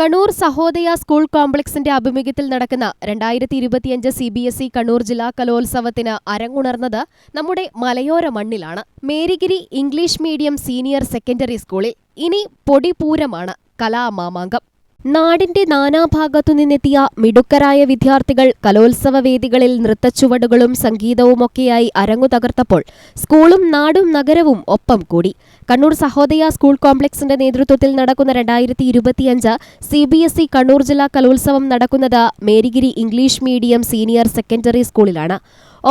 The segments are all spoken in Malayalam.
കണ്ണൂർ സഹോദയ സ്കൂൾ കോംപ്ലക്സിന്റെ ആഭിമുഖ്യത്തിൽ നടക്കുന്ന രണ്ടായിരത്തി ഇരുപത്തിയഞ്ച് C B S E Kannur ജില്ലാ കലോത്സവത്തിന് അരങ്ങുണർന്നത് നമ്മുടെ മലയോര മണ്ണിലാണ്. Marygiri English medium senior secondary സ്കൂളിൽ ഇനി പൊടിപൂരമാണ് കലാമാമാങ്കം. നാടിന്റെ നാനാഭാഗത്തു നിന്നെത്തിയ മിടുക്കരായ വിദ്യാർത്ഥികൾ കലോത്സവ വേദികളിൽ നൃത്തച്ചുവടുകളും സംഗീതവുമൊക്കെയായി അരങ്ങു തകർത്തപ്പോൾ സ്കൂളും നാടും നഗരവും ഒപ്പം കൂടി. കണ്ണൂർ സഹോദയ സ്കൂൾ കോംപ്ലക്സിന്റെ നേതൃത്വത്തിൽ നടക്കുന്ന രണ്ടായിരത്തി ഇരുപത്തിയഞ്ച് C B S E Kannur ജില്ലാ കലോത്സവം നടക്കുന്നത് Marygiri English medium senior secondary സ്കൂളിലാണ്.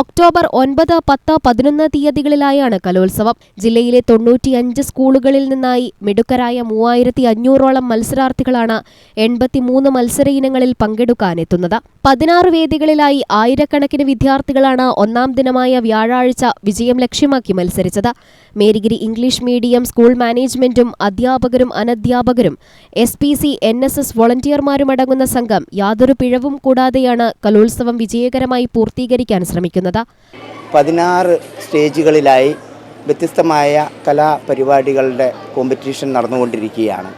ഒക്ടോബർ ഒൻപത് പത്ത് പതിനൊന്ന് തീയതികളിലായാണ് കലോത്സവം. ജില്ലയിലെ തൊണ്ണൂറ്റിയഞ്ച് സ്കൂളുകളിൽ നിന്നായി മിടുക്കരായ മൂവായിരത്തി അഞ്ഞൂറോളം മത്സരാർത്ഥികളാണ് എൺപത്തിമൂന്ന് മത്സര ഇനങ്ങളിൽ പങ്കെടുക്കാനെത്തുന്നത്. പതിനാറ് വേദികളിലായി ആയിരക്കണക്കിന് വിദ്യാർത്ഥികളാണ് ഒന്നാം ദിനമായ വ്യാഴാഴ്ച വിജയം ലക്ഷ്യമാക്കി മത്സരിച്ചത്. മേരിഗിരി ഇംഗ്ലീഷ് മീഡിയം സ്കൂൾ മാനേജ്മെന്റും അധ്യാപകരും അനധ്യാപകരും S P C N S S വോളണ്ടിയർമാരുമടങ്ങുന്ന സംഘം യാതൊരു പിഴവും കൂടാതെയാണ് കലോത്സവം വിജയകരമായി പൂർത്തീകരിക്കാൻ ശ്രമിക്കുന്നത്. പതിനാറ് സ്റ്റേജുകളിലായി വ്യത്യസ്തമായ കലാപരിപാടികളുടെ കോമ്പറ്റീഷൻ നടന്നുകൊണ്ടിരിക്കുകയാണ്.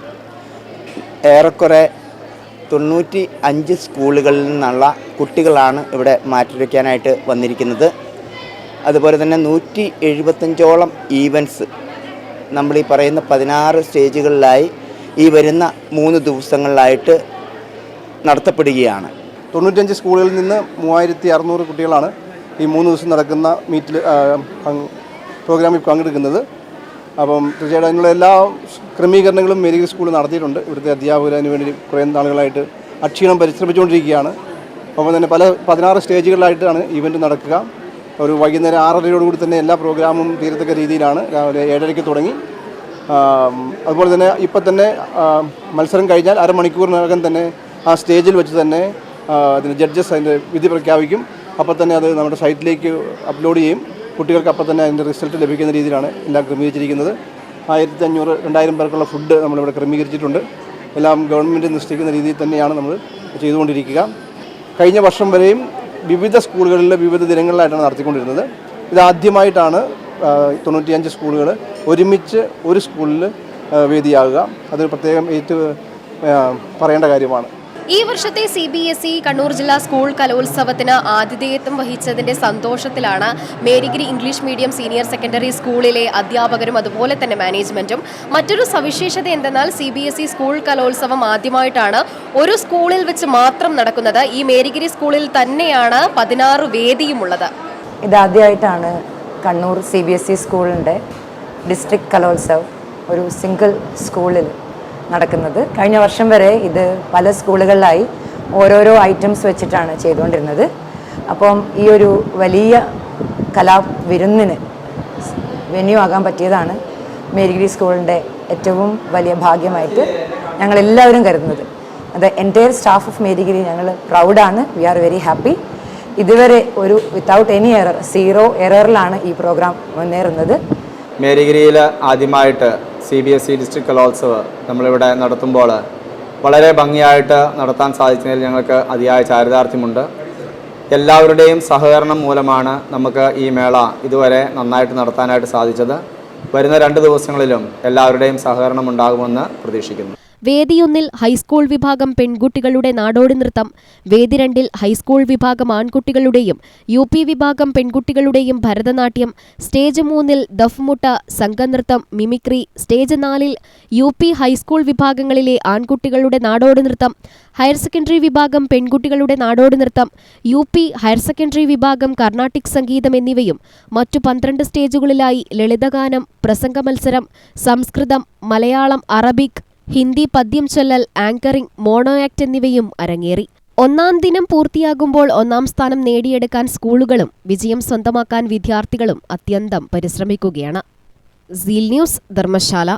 ഏറെക്കുറെ തൊണ്ണൂറ്റി അഞ്ച് സ്കൂളുകളിൽ നിന്നുള്ള കുട്ടികളാണ് ഇവിടെ മാറ്റിവെക്കാനായിട്ട് വന്നിരിക്കുന്നത്. അതുപോലെ തന്നെ നൂറ്റി എഴുപത്തഞ്ചോളം ഈവൻസ് നമ്മൾ ഈ പറയുന്ന പതിനാറ് സ്റ്റേജുകളിലായി ഈ വരുന്ന മൂന്ന് ദിവസങ്ങളിലായിട്ട് നടത്തപ്പെടുകയാണ്. തൊണ്ണൂറ്റഞ്ച് സ്കൂളുകളിൽ നിന്ന് മൂവായിരത്തി അറുന്നൂറ് കുട്ടികളാണ് ഈ മൂന്ന് ദിവസം നടക്കുന്ന മീറ്റിൽ പ്രോഗ്രാമിൽ പങ്കെടുക്കുന്നത്. അപ്പം തീർച്ചയായിട്ടും അതിനുള്ള എല്ലാ ക്രമീകരണങ്ങളും മേരി സ്കൂൾ നടത്തിയിട്ടുണ്ട്. ഇവിടുത്തെ അധ്യാപകർ അതിന് വേണ്ടി കുറേ നാളുകളായിട്ട് അക്ഷീണം പരിശ്രമിച്ചുകൊണ്ടിരിക്കുകയാണ്. ഒപ്പം തന്നെ പല പതിനാറ് സ്റ്റേജുകളിലായിട്ടാണ് ഇവന്റ് നടക്കുക. ഒരു വൈകുന്നേരം ആറരയോടുകൂടി തന്നെ എല്ലാ പ്രോഗ്രാമും തീരത്തക്ക രീതിയിലാണ്. രാവിലെ ഏഴരയ്ക്ക് തുടങ്ങി. അതുപോലെ തന്നെ ഇപ്പം തന്നെ മത്സരം കഴിഞ്ഞാൽ അരമണിക്കൂറിനകം തന്നെ ആ സ്റ്റേജിൽ വെച്ച് തന്നെ അതിന് ജഡ്ജസ് അതിന്റെ വിധി പ്രഖ്യാപിക്കും. അപ്പോൾ തന്നെ അത് നമ്മുടെ സൈറ്റിലേക്ക് അപ്ലോഡ് ചെയ്യും. കുട്ടികൾക്ക് അപ്പോൾ തന്നെ അതിന്റെ റിസൾട്ട് ലഭിക്കുന്ന രീതിയിലാണ് എല്ലാം ക്രമീകരിച്ചിരിക്കുന്നത്. ആയിരത്തി അഞ്ഞൂറ് രണ്ടായിരം പേർക്കുള്ള ഫുഡ് നമ്മളിവിടെ ക്രമീകരിച്ചിട്ടുണ്ട്. എല്ലാം ഗവൺമെന്റ് നിശ്ചയിക്കുന്ന രീതിയിൽ തന്നെയാണ് നമ്മൾ ചെയ്തുകൊണ്ടിരിക്കുക. കഴിഞ്ഞ വർഷം വരെയും വിവിധ സ്കൂളുകളിലെ വിവിധ ദിനങ്ങളിലായിട്ടാണ് നടത്തിക്കൊണ്ടിരുന്നത്. ഇതാദ്യമായിട്ടാണ് തൊണ്ണൂറ്റിയഞ്ച് സ്കൂളുകൾ ഒരുമിച്ച് ഒരു സ്കൂളിൽ വേദിയാകുക. അത് പ്രത്യേകം ഏറ്റു പറയേണ്ട കാര്യമാണ്. ഈ വർഷത്തെ C B S E Kannur ജില്ലാ സ്കൂൾ കലോത്സവത്തിന് ആതിഥേയത്വം വഹിച്ചതിന്റെ സന്തോഷത്തിലാണ് Marygiri English medium senior secondary സ്കൂളിലെ അധ്യാപകരും അതുപോലെ തന്നെ മാനേജ്മെന്റും മറ്റൊരു സവിശേഷത എന്തെന്നാൽ C B S E school കലോത്സവം ആദ്യമായിട്ടാണ് ഒരു സ്കൂളിൽ വെച്ച് മാത്രം നടക്കുന്നത്. ഈ മേരിഗിരി സ്കൂളിൽ തന്നെയാണ് പതിനാറ് വേദിയുമുള്ളത്. ഇതാദ്യമായിട്ടാണ് Kannur C B S E സ്കൂളിന്റെ ഡിസ്ട്രിക്ട് കലോത്സവം ഒരു സിംഗിൾ സ്കൂളിൽ നടക്കുന്നത്. കഴിഞ്ഞ വർഷം വരെ ഇത് പല സ്കൂളുകളിലായി ഓരോരോ ഐറ്റംസ് വെച്ചിട്ടാണ് ചെയ്തുകൊണ്ടിരുന്നത്. അപ്പം ഈ ഒരു വലിയ കലാ കലാവിരുന്നിന് വെന്യൂ ആകാൻ പറ്റിയതാണ് മേരിഗിരി സ്കൂളിന്റെ ഏറ്റവും വലിയ ഭാഗ്യമായിട്ട് ഞങ്ങളെല്ലാവരും കരുതുന്നത്. അത് എന്റയർ സ്റ്റാഫ് ഓഫ് മേരിഗിരി ഞങ്ങൾ പ്രൗഡാണ് വി ആർ വെരി ഹാപ്പി ഇതുവരെ ഒരു വിത്തൗട്ട് എനി എറർ സീറോ എററിലാണ് ഈ പ്രോഗ്രാം മുന്നേറുന്നത് മേരിഗിരിയിൽ ആദ്യമായിട്ട് C B S E district Kalolsav നമ്മളിവിടെ നടത്തുമ്പോൾ വളരെ ഭംഗിയായിട്ട് നടത്താൻ സാധിച്ചതിൽ ഞങ്ങൾക്ക് അതിയായ ചാരിതാർത്ഥ്യമുണ്ട്. എല്ലാവരുടെയും സഹകരണം മൂലമാണ് നമുക്ക് ഈ മേള ഇതുവരെ നന്നായിട്ട് നടത്താനായിട്ട് സാധിച്ചത്. വരുന്ന രണ്ട് ദിവസങ്ങളിലും എല്ലാവരുടെയും സഹകരണം ഉണ്ടാകുമെന്ന് പ്രതീക്ഷിക്കുന്നു. വേദിയൊന്നിൽ ഹൈസ്കൂൾ വിഭാഗം പെൺകുട്ടികളുടെ നാടോടി നൃത്തം വേദി രണ്ടിൽ ഹൈസ്കൂൾ വിഭാഗം ആൺകുട്ടികളുടെയും യു പി വിഭാഗം പെൺകുട്ടികളുടെയും ഭരതനാട്യം സ്റ്റേജ് മൂന്നിൽ ദഫ്മുട്ട സംഘനൃത്തം മിമിക്രി സ്റ്റേജ് നാലിൽ യു പി ഹൈസ്കൂൾ വിഭാഗങ്ങളിലെ ആൺകുട്ടികളുടെ നാടോടി നൃത്തം ഹയർ സെക്കൻഡറി വിഭാഗം പെൺകുട്ടികളുടെ നാടോടി നൃത്തം യു പി ഹയർ സെക്കൻഡറി വിഭാഗം കർണാട്ടിക് സംഗീതം എന്നിവയും മറ്റു പന്ത്രണ്ട് സ്റ്റേജുകളിലായി ലളിതഗാനം പ്രസംഗ മത്സരം സംസ്കൃതം മലയാളം അറബിക് ഹിന്ദി പദ്യം ചൊല്ലൽ ആങ്കറിംഗ് മോണോ ആക്ട് എന്നിവയും അരങ്ങേറി. ഒന്നാം ദിനം പൂർത്തിയാകുമ്പോൾ ഒന്നാം സ്ഥാനം നേടിയെടുക്കാൻ സ്കൂളുകളും വിജയം സ്വന്തമാക്കാൻ വിദ്യാർത്ഥികളും അത്യന്തം പരിശ്രമിക്കുകയാണ്. Seal news Dharmasala.